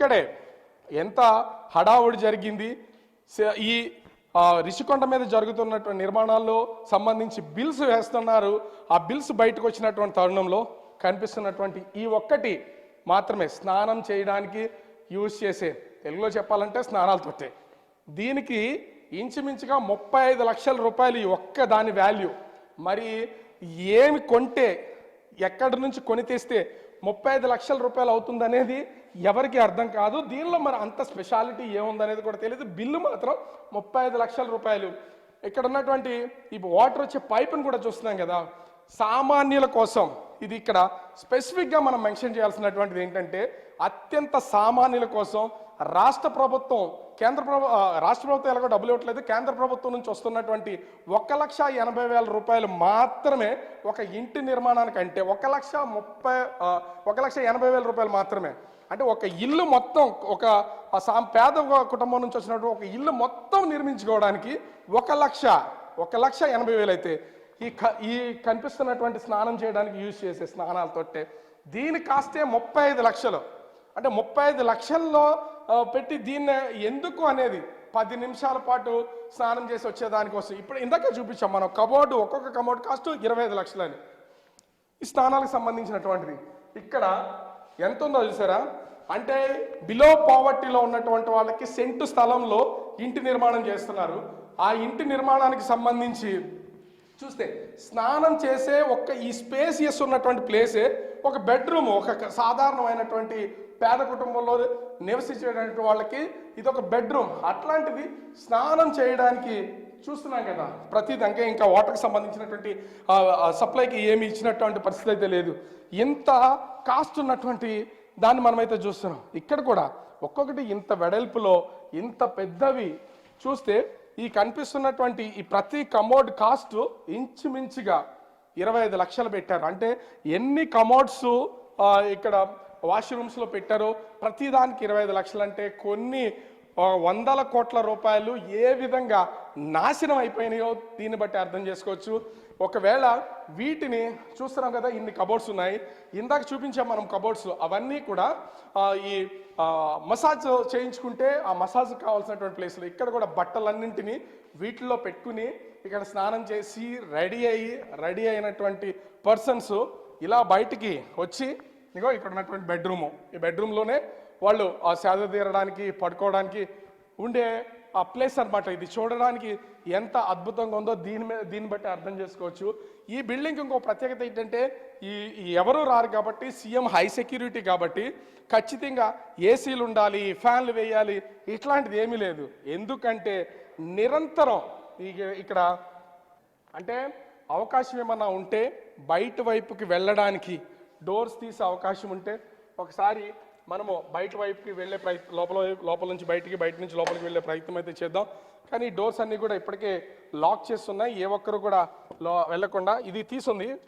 ఇక్కడే ఎంత హడావుడి జరిగింది. స- ఈ రిషికొండ మీద జరుగుతున్నటువంటి నిర్మాణాల్లో సంబంధించి బిల్స్ వేస్తున్నారు. ఆ బిల్స్ బయటకు వచ్చినటువంటి తరుణంలో కనిపిస్తున్నటువంటి ఈ ఒక్కటి మాత్రమే స్నానం చేయడానికి యూజ్ చేసే తెలుగులో చెప్పాలంటే స్నానాలతోటే దీనికి ఇంచుమించుగా ముప్పై ఐదు లక్షల రూపాయలు ఈ ఒక్క దాని వాల్యూ. మరి ఏమి కొంటే ఎక్కడి నుంచి కొని తెస్తే ముప్పై ఐదు లక్షల రూపాయలు అవుతుందనేది ఎవరికి అర్థం కాదు. దీనిలో మరి అంత స్పెషాలిటీ ఏముందనేది కూడా తెలియదు బిల్లు మాత్రం ముప్పై ఐదు లక్షల రూపాయలు. ఇక్కడ ఉన్నటువంటి ఈ వాటర్ వచ్చే పైప్ను కూడా చూస్తున్నాం కదా. సామాన్యుల కోసం ఇది ఇక్కడ స్పెసిఫిక్గా మనం మెన్షన్ చేయాల్సినటువంటిది ఏంటంటే అత్యంత సామాన్యుల కోసం రాష్ట్ర ప్రభుత్వం కేంద్ర ప్రభు రాష్ట్ర ప్రభుత్వం ఎలాగో డబ్బులు ఇవ్వట్లేదు. కేంద్ర ప్రభుత్వం నుంచి వస్తున్నటువంటి ఒక లక్ష ఎనభై వేల రూపాయలు మాత్రమే ఒక ఇంటి నిర్మాణానికి అంటే ఒక లక్ష ముప్పై ఒక లక్ష ఎనభై వేల రూపాయలు మాత్రమే. అంటే ఒక ఇల్లు మొత్తం ఒక ఆ పేద కుటుంబం నుంచి వచ్చినటువంటి ఒక ఇల్లు మొత్తం నిర్మించుకోవడానికి ఒక లక్ష ఒక లక్ష ఎనభై వేలు అయితే ఈ క ఈ కనిపిస్తున్నటువంటి స్నానం చేయడానికి యూజ్ చేసే స్నానాలతోటే దీని కాస్తే ముప్పై ఐదు లక్షలు. అంటే ముప్పై ఐదు లక్షల్లో పెట్టి దీన్ని ఎందుకు అనేది పది నిమిషాల పాటు స్నానం చేసి వచ్చే దానికోసం ఇప్పుడు ఇందాక చూపించాం మనం కబోర్డు ఒక్కొక్క కబోర్డు కాస్ట్ ఇరవై ఐదు లక్షలని. ఈ స్నానాలకు సంబంధించినటువంటిది. ఇక్కడ ఎంత ఉందో చూసారా? అంటే బిలో పావర్టీలో ఉన్నటువంటి వాళ్ళకి సెంటు స్థలంలో ఇంటి నిర్మాణం చేస్తున్నారు. ఆ ఇంటి నిర్మాణానికి సంబంధించి చూస్తే స్నానం చేసే ఒక్క ఈ స్పేసియస్ ఉన్నటువంటి ప్లేసే ఒక బెడ్రూమ్ ఒక సాధారణమైనటువంటి పేద కుటుంబంలో నివసించేటువంటి వాళ్ళకి ఇది ఒక బెడ్రూమ్ అట్లాంటిది స్నానం చేయడానికి చూస్తున్నాం కదా. ప్రతిది అంటే ఇంకా వాటర్కి సంబంధించినటువంటి సప్లైకి ఏమి ఇచ్చినటువంటి పరిస్థితి అయితే లేదు. ఇంత కాస్ట్ ఉన్నటువంటి దాన్ని మనమైతే చూస్తున్నాం. ఇక్కడ కూడా ఒక్కొక్కటి ఇంత వెడల్పులో ఇంత పెద్దవి చూస్తే ఈ కనిపిస్తున్నటువంటి ఈ ప్రతి కమోడ్ కాస్ట్ ఇంచుమించుగా ఇరవై ఐదు లక్షలు పెట్టారు. అంటే ఎన్ని కమోడ్స్ ఇక్కడ వాష్రూమ్స్లో పెట్టారో ప్రతిదానికి ఇరవై ఐదు లక్షలు అంటే కొన్ని వందల కోట్ల రూపాయలు ఏ విధంగా నాశనం అయిపోయినాయో దీన్ని బట్టి అర్థం చేసుకోవచ్చు. ఒకవేళ వీటిని చూస్తున్నాం కదా ఇన్ని కబోర్డ్స్ ఉన్నాయి. ఇందాక చూపించాం మనం కబోర్డ్స్ అవన్నీ కూడా ఈ మసాజ్ చేయించుకుంటే ఆ మసాజ్ కావాల్సినటువంటి ప్లేస్లు ఇక్కడ కూడా బట్టలన్నింటినీ వీటిల్లో పెట్టుకుని ఇక్కడ స్నానం చేసి రెడీ అయ్యి రెడీ అయినటువంటి పర్సన్స్ ఇలా బయటికి వచ్చి ఇగో ఇక్కడ ఉన్నటువంటి బెడ్రూము ఈ బెడ్రూమ్లోనే వాళ్ళు ఆ సేద తీరడానికి పడుకోవడానికి ఉండే ఆ ప్లేస్ అనమాట ఇది చూడడానికి ఎంత అద్భుతంగా ఉందో దీని మీద దీన్ని బట్టి అర్థం చేసుకోవచ్చు. ఈ బిల్డింగ్ ఇంకో ప్రత్యేకత ఏంటంటే ఈ ఎవరు రారు కాబట్టి సీఎం హై సెక్యూరిటీ కాబట్టి ఖచ్చితంగా ఏసీలు ఉండాలి ఫ్యాన్లు వేయాలి ఇట్లాంటిది ఏమీ లేదు. ఎందుకంటే నిరంతరం ఇక్కడ అంటే అవకాశం ఏమన్నా ఉంటే బయట వైపుకి వెళ్ళడానికి డోర్స్ తీసే అవకాశం ఉంటే ఒకసారి మనము బయట వైపుకి వెళ్ళే ప్రయత్నం లోపల వైపు- లోపల నుంచి బయటికి బయట నుంచి లోపలికి వెళ్ళే ప్రయత్నం అయితే చేద్దాం. కానీ డోర్స్ అన్నీ కూడా ఇప్పటికే లాక్ చేస్తున్నాయి. ఏ ఒక్కరు కూడా లో వెళ్ళకుండా ఇది తీసుంది.